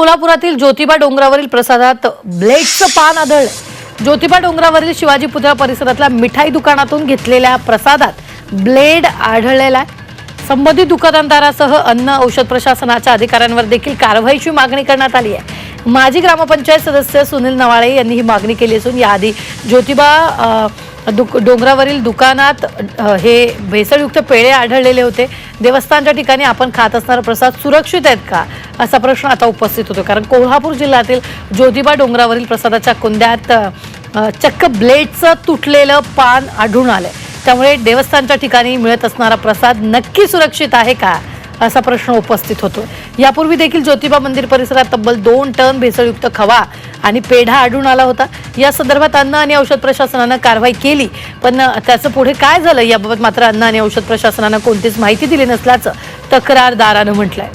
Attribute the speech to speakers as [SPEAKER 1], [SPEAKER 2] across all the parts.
[SPEAKER 1] कोल्हापुरातील ज्योतिबा डोंगरावरील प्रसादात ब्लेडचं पान आढळलं ज्योतिबा डोंगरावरील शिवाजी पुतळा परिसरातल्या मिठाई दुकानातून घेतलेल्या प्रसादात ब्लेड आढळलेला आहे. संबंधित दुकानदारासह अन्न औषध प्रशासनाच्या अधिकाऱ्यांवर देखील कारवाईची मागणी करण्यात आली आहे. माजी ग्रामपंचायत सदस्य सुनील नवाळे यांनी ही मागणी केली असून याआधी ज्योतिबा दुक डोंगरावरील दुकानात हे भेसळयुक्त पेढे आढळलेले होते. देवस्थानच्या ठिकाणी आपण खात असणारा प्रसाद सुरक्षित आहेत का? असा प्रश्न आता उपस्थित होतो. कारण कोल्हापूर जिल्ह्यातील ज्योतिबा डोंगरावरील प्रसादाच्या कुंद्यात चक्क ब्लेडचं तुटलेलं पान आढळून आलंय. त्यामुळे देवस्थानच्या ठिकाणी मिळत असणारा प्रसाद नक्की सुरक्षित आहे का? असा प्रश्न उपस्थित होतो. यापूर्वी देखील ज्योतिबा मंदिर परिसरात तब्बल दोन टन भेसळयुक्त खवा आणि पेढा आढळून आला होता. या संदर्भात अन्न आणि औषध प्रशासनानं कारवाई केली. पण त्याचं पुढे काय झालं याबाबत मात्र अन्न आणि औषध प्रशासनानं कोणतीच माहिती दिली नसल्याचं तक्रारदारानं म्हटलंय.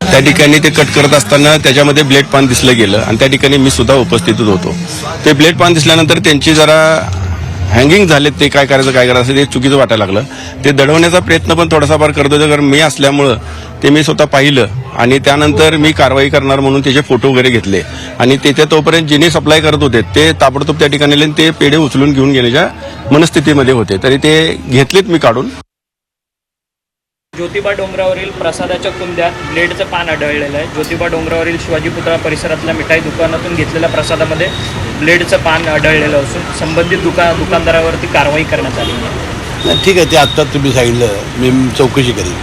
[SPEAKER 2] त्या ठिकाणी ते कट करत असताना त्याच्यामध्ये ब्लेड पान दिसलं गेलं आणि त्या ठिकाणी मी सुद्धा उपस्थित होतो. ते ब्लेड पान दिसल्यानंतर त्यांची जरा हँगिंग झाले ते काय करायचं काय करायचं ते चुकीचं वाटायला लागलं. ते दडवण्याचा प्रयत्न पण थोडासा फार करतो होतो कारण मी असल्यामुळं ते मी स्वतः पाहिलं. आणि त्यानंतर मी कारवाई करणार म्हणून त्याचे फोटो वगैरे घेतले. आणि त्याच्या तोपर्यंत जिने सप्लाय करत होते ते ताबडतोब त्या ठिकाणी ते पेढे उचलून घेऊन गेल्याच्या मनस्थितीमध्ये होते. तरी ते घेतलेत मी काढून.
[SPEAKER 3] ज्योतिबा डोंगरावरील प्रसादाच्या कुंद्यात ब्लेडचं पान आढळलेलं आहे. ज्योतिबा डोंगरावरील शिवाजी पुतळा परिसरातल्या मिठाई दुकानातून घेतलेल्या प्रसादामध्ये ब्लेडचं पान आढळलेलं असून संबंधित दुका दुकानदारावरती कारवाई करण्यात आली.
[SPEAKER 4] ठीक आहे ते आत्ताच तुम्ही सांगितलं. मी चौकशी करेन.